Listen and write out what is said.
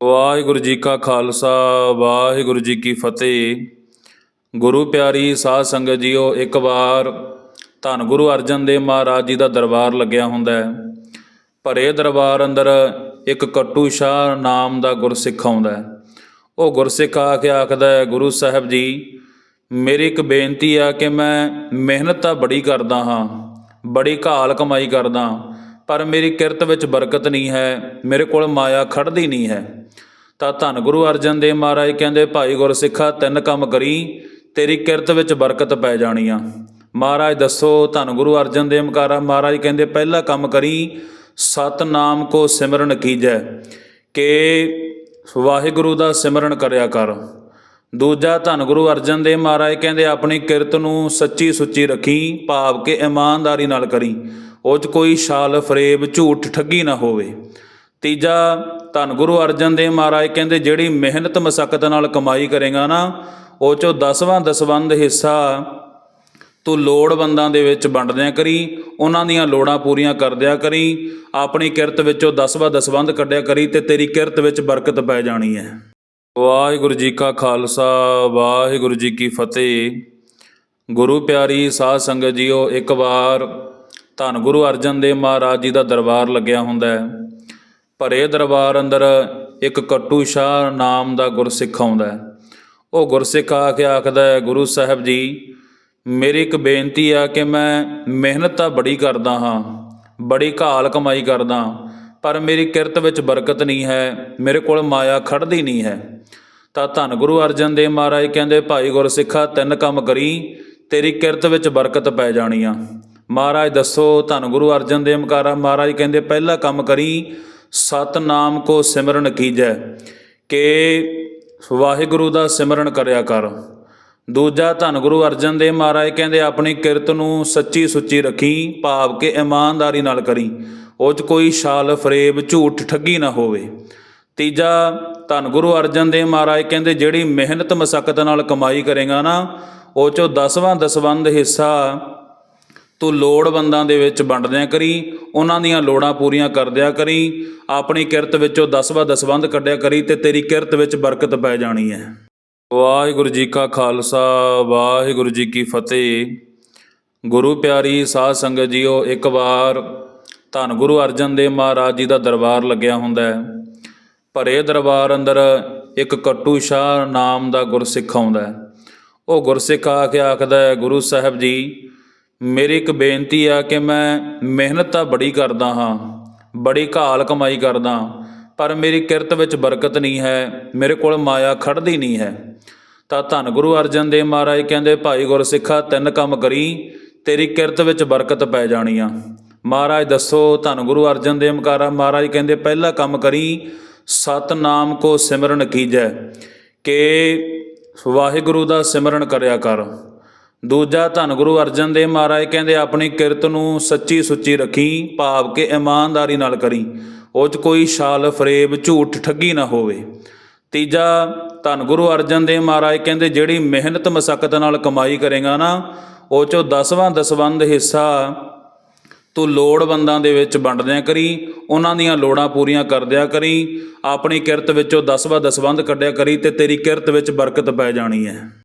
ਵਾਹਿਗੁਰੂ ਜੀ ਕਾ ਖਾਲਸਾ, ਵਾਹਿਗੁਰੂ ਜੀ ਕੀ ਫਤਿਹ। ਗੁਰੂ ਪਿਆਰੀ ਸਾਧ ਸੰਗਤ ਜੀਓ, ਇੱਕ ਵਾਰ ਧੰਨ ਗੁਰੂ ਅਰਜਨ ਦੇਵ ਮਹਾਰਾਜ ਜੀ ਦਾ ਦਰਬਾਰ ਲੱਗਿਆ ਹੁੰਦਾ ਹੈ। ਭਰੇ ਦਰਬਾਰ ਅੰਦਰ ਇੱਕ ਕੱਟੂ ਸ਼ਾਹ ਨਾਮ ਦਾ ਗੁਰਸਿੱਖ ਆਉਂਦਾ ਹੈ। ਉਹ ਗੁਰਸਿੱਖ ਆ ਕੇ ਆਖਦਾ ਹੈ, ਗੁਰੂ ਸਾਹਿਬ ਜੀ, ਮੇਰੀ ਇੱਕ ਬੇਨਤੀ ਆ ਕਿ ਮੈਂ ਮਿਹਨਤ ਤਾਂ ਬੜੀ ਕਰਦਾ ਹਾਂ, ਬੜੀ ਘਾਲ ਕਮਾਈ ਕਰਦਾ ਪਰ ਮੇਰੀ ਕਿਰਤ ਵਿੱਚ ਬਰਕਤ ਨਹੀਂ ਹੈ, ਮੇਰੇ ਕੋਲ ਮਾਇਆ ਖੜਦੀ ਨਹੀਂ ਹੈ। ਤਾਂ ਧੰਨ ਗੁਰੂ ਅਰਜਨ ਦੇਵ ਮਹਾਰਾਜ ਕਹਿੰਦੇ, ਭਾਈ ਗੁਰਸਿੱਖਾ, ਤਿੰਨ ਕੰਮ ਕਰੀ, ਤੇਰੀ ਕਿਰਤ ਵਿੱਚ ਬਰਕਤ ਪੈ ਜਾਣੀ ਆ। ਮਹਾਰਾਜ ਦੱਸੋ, ਧੰਨ ਗੁਰੂ ਅਰਜਨ ਦੇਵ ਮਕਾਰਾ ਮਹਾਰਾਜ ਕਹਿੰਦੇ, ਪਹਿਲਾ ਕੰਮ ਕਰੀ, ਸਤਨਾਮ ਕੋ ਸਿਮਰਨ ਕੀਜੈ, ਕਿ ਵਾਹਿਗੁਰੂ ਦਾ ਸਿਮਰਨ ਕਰਿਆ ਕਰ। ਦੂਜਾ, ਧੰਨ ਗੁਰੂ ਅਰਜਨ ਦੇਵ ਮਹਾਰਾਜ ਕਹਿੰਦੇ, ਆਪਣੀ ਕਿਰਤ ਨੂੰ ਸੱਚੀ ਸੁੱਚੀ ਰੱਖੀ, ਭਾਵ ਕਿ ਇਮਾਨਦਾਰੀ ਨਾਲ ਕਰੀ। ਉਹ 'ਚ ਕੋਈ ਛਾਲ, ਫਰੇਬ, ਝੂਠ ਠੱਗੀ ਨਾ ਹੋਵੇ। ਤੀਜਾ, ਧੰਨ ਗੁਰੂ ਅਰਜਨ ਦੇਵ ਮਹਾਰਾਜ ਕਹਿੰਦੇ, ਜਿਹੜੀ ਮਿਹਨਤ ਮਸਕਤ ਨਾਲ ਕਮਾਈ ਕਰੇਗਾ ਨਾ, ਉਹ ਚੋਂ ਦਸਵਾਂ ਦਸਵੰਧ ਹਿੱਸਾ ਤੂੰ ਲੋੜਵੰਦਾਂ ਦੇ ਵਿੱਚ ਵੰਡਦਿਆਂ ਕਰੀ, ਉਹਨਾਂ ਦੀਆਂ ਲੋੜਾਂ ਪੂਰੀਆਂ ਕਰਦਿਆਂ ਕਰੀ, ਆਪਣੀ ਕਿਰਤ ਵਿੱਚੋਂ ਦਸਵਾਂ ਦਸਵੰਧ ਕੱਢਿਆ ਕਰੀ ਤੇ ਤੇਰੀ ਕਿਰਤ ਵਿੱਚ ਬਰਕਤ ਪੈ ਜਾਣੀ ਹੈ। ਵਾਹਿਗੁਰੂ ਜੀ ਕਾ ਖਾਲਸਾ, ਵਾਹਿਗੁਰੂ ਜੀ ਕੀ ਫਤਿਹ। ਗੁਰੂ ਪਿਆਰੀ ਸਾਧ ਸੰਗਤ ਜੀਓ, ਇੱਕ ਵਾਰ ਧੰਨ ਗੁਰੂ ਅਰਜਨ ਦੇਵ ਮਹਾਰਾਜ ਜੀ ਦਾ ਦਰਬਾਰ ਲੱਗਿਆ ਹੁੰਦਾ ਹੈ। ਭਰੇ ਦਰਬਾਰ ਅੰਦਰ ਇੱਕ ਕੱਟੂ ਸ਼ਾਹ ਨਾਮ ਦਾ ਗੁਰਸਿੱਖ ਆਉਂਦਾ ਉਹ ਗੁਰਸਿੱਖ ਆ ਕੇ ਆਖਦਾ ਹੈ, ਗੁਰੂ ਸਾਹਿਬ ਜੀ, ਮੇਰੀ ਇੱਕ ਬੇਨਤੀ ਆ ਕਿ ਮੈਂ ਮਿਹਨਤ ਤਾਂ ਬੜੀ ਕਰਦਾ ਹਾਂ, ਬੜੀ ਘਾਲ ਕਮਾਈ ਕਰਦਾ ਪਰ ਮੇਰੀ ਕਿਰਤ ਵਿੱਚ ਬਰਕਤ ਨਹੀਂ ਹੈ, ਮੇਰੇ ਕੋਲ ਮਾਇਆ ਖੜਦੀ ਨਹੀਂ ਹੈ। ਤਾਂ ਧੰਨ ਗੁਰੂ ਅਰਜਨ ਦੇਵ ਮਹਾਰਾਜ ਕਹਿੰਦੇ, ਭਾਈ ਗੁਰਸਿੱਖਾ, ਤਿੰਨ ਕੰਮ ਕਰੀ, ਤੇਰੀ ਕਿਰਤ ਵਿੱਚ ਬਰਕਤ ਪੈ ਜਾਣੀ ਆ। ਮਹਾਰਾਜ ਦੱਸੋ, ਧੰਨ ਗੁਰੂ ਅਰਜਨ ਦੇਵ ਮਕਾਰਾ ਮਹਾਰਾਜ ਕਹਿੰਦੇ, ਪਹਿਲਾ ਕੰਮ ਕਰੀ ਸਤਨਾਮ ਕੋ ਸਿਮਰਨ ਕੀਜੈ, ਕਿ ਵਾਹਿਗੁਰੂ ਦਾ ਸਿਮਰਨ ਕਰਿਆ ਕਰ। ਦੂਜਾ ਧੰਨ ਗੁਰੂ ਅਰਜਨ ਦੇਵ ਮਹਾਰਾਜ ਕਹਿੰਦੇ, ਆਪਣੀ ਕਿਰਤ ਨੂੰ ਸੱਚੀ ਸੁੱਚੀ ਰੱਖੀ, ਭਾਵ ਕਿ ਇਮਾਨਦਾਰੀ ਨਾਲ ਕਰੀ। ਉਹ 'ਚ ਕੋਈ ਛਾਲ ਫਰੇਬ ਝੂਠ ਠੱਗੀ ਨਾ ਹੋਵੇ। ਤੀਜਾ ਧੰਨ ਗੁਰੂ ਅਰਜਨ ਦੇਵ ਮਹਾਰਾਜ ਕਹਿੰਦੇ, ਜਿਹੜੀ ਮਿਹਨਤ ਮਸਕਤ ਨਾਲ ਕਮਾਈ ਕਰੇਗਾ ਨਾ, ਉਹ 'ਚੋਂ ਦਸਵਾਂ ਦਸਵੰਧ ਹਿੱਸਾ ਤੂੰ ਲੋੜਵੰਦਾਂ ਦੇ ਵਿੱਚ ਵੰਡਦਿਆਂ ਕਰੀ, ਉਹਨਾਂ ਦੀਆਂ ਲੋੜਾਂ ਪੂਰੀਆਂ ਕਰਦਿਆਂ ਕਰੀ, ਆਪਣੀ ਕਿਰਤ ਵਿੱਚੋਂ ਦਸਵਾਂ ਦਸਵੰਧ ਕੱਢਿਆ ਕਰੀ ਤੇ ਤੇਰੀ ਕਿਰਤ ਵਿੱਚ ਬਰਕਤ ਪੈ ਜਾਣੀ ਹੈ। ਵਾਹਿਗੁਰੂ ਜੀ ਕਾ ਖਾਲਸਾ, ਵਾਹਿਗੁਰੂ ਜੀ ਕੀ ਫਤਿਹ। ਗੁਰੂ ਪਿਆਰੀ ਸਾਧ ਸੰਗਤ ਜੀਓ, ਇੱਕ ਵਾਰ ਧੰਨ ਗੁਰੂ ਅਰਜਨ ਦੇਵ ਮਹਾਰਾਜ ਜੀ ਦਾ ਦਰਬਾਰ ਲੱਗਿਆ ਹੁੰਦਾ ਹੈ। ਭਰੇ ਦਰਬਾਰ ਅੰਦਰ ਇੱਕ ਕੱਟੂ ਸ਼ਾਹ ਨਾਮ ਦਾ ਗੁਰਸਿੱਖ ਆਉਂਦਾ ਹੈ। ਉਹ ਗੁਰਸਿੱਖ ਆ ਕੇ ਆਖਦਾ ਹੈ, ਗੁਰੂ ਸਾਹਿਬ ਜੀ ਮੇਰੀ ਇੱਕ ਬੇਨਤੀ ਆ ਕਿ ਮੈਂ ਮਿਹਨਤ ਤਾਂ ਬੜੀ ਕਰਦਾ ਹਾਂ, ਬੜੀ ਘਾਲ ਕਮਾਈ ਕਰਦਾ, ਪਰ ਮੇਰੀ ਕਿਰਤ ਵਿੱਚ ਬਰਕਤ ਨਹੀਂ ਹੈ, ਮੇਰੇ ਕੋਲ ਮਾਇਆ ਖੜਦੀ ਨਹੀਂ ਹੈ। ਤਾਂ ਧੰਨ ਗੁਰੂ ਅਰਜਨ ਦੇਵ ਮਹਾਰਾਜ ਕਹਿੰਦੇ, ਭਾਈ ਗੁਰਸਿੱਖਾ, ਤਿੰਨ ਕੰਮ ਕਰੀ, ਤੇਰੀ ਕਿਰਤ ਵਿੱਚ ਬਰਕਤ ਪੈ ਜਾਣੀ ਆ। ਮਹਾਰਾਜ ਦੱਸੋ, ਧੰਨ ਗੁਰੂ ਅਰਜਨ ਦੇਵ ਮਕਾਰਾ ਮਹਾਰਾਜ ਕਹਿੰਦੇ, ਪਹਿਲਾ ਕੰਮ ਕਰੀ, ਸਤਨਾਮ ਕੋ ਸਿਮਰਨ ਕੀਜੈ, ਕਿ ਵਾਹਿਗੁਰੂ ਦਾ ਸਿਮਰਨ ਕਰਿਆ ਕਰ। ਦੂਜਾ ਧੰਨ ਗੁਰੂ ਅਰਜਨ ਦੇਵ ਮਹਾਰਾਜ ਕਹਿੰਦੇ, ਆਪਣੀ ਕਿਰਤ ਨੂੰ ਸੱਚੀ ਸੁੱਚੀ ਰੱਖੀ, ਭਾਵ ਕਿ ਇਮਾਨਦਾਰੀ ਨਾਲ ਕਰੀ। ਉਹ 'ਚ ਕੋਈ ਛਾਲ ਫਰੇਬ ਝੂਠ ਠੱਗੀ ਨਾ ਹੋਵੇ। ਤੀਜਾ ਧੰਨ ਗੁਰੂ ਅਰਜਨ ਦੇਵ ਮਹਾਰਾਜ ਕਹਿੰਦੇ, ਜਿਹੜੀ ਮਿਹਨਤ ਮਸਕਤ ਨਾਲ ਕਮਾਈ ਕਰੇਗਾ ਨਾ, ਉਹ 'ਚੋਂ ਦਸਵਾਂ ਦਸਵੰਧ ਹਿੱਸਾ ਤੂੰ ਲੋੜਵੰਦਾਂ ਦੇ ਵਿੱਚ ਵੰਡਦਿਆਂ ਕਰੀ, ਉਹਨਾਂ ਦੀਆਂ ਲੋੜਾਂ ਪੂਰੀਆਂ ਕਰਦਿਆਂ ਕਰੀ, ਆਪਣੀ ਕਿਰਤ ਵਿੱਚੋਂ ਦਸਵਾਂ ਦਸਵੰਧ ਕੱਢਿਆ ਕਰੀ ਤੇ ਤੇਰੀ ਕਿਰਤ ਵਿੱਚ ਬਰਕਤ ਪੈ ਜਾਣੀ ਹੈ।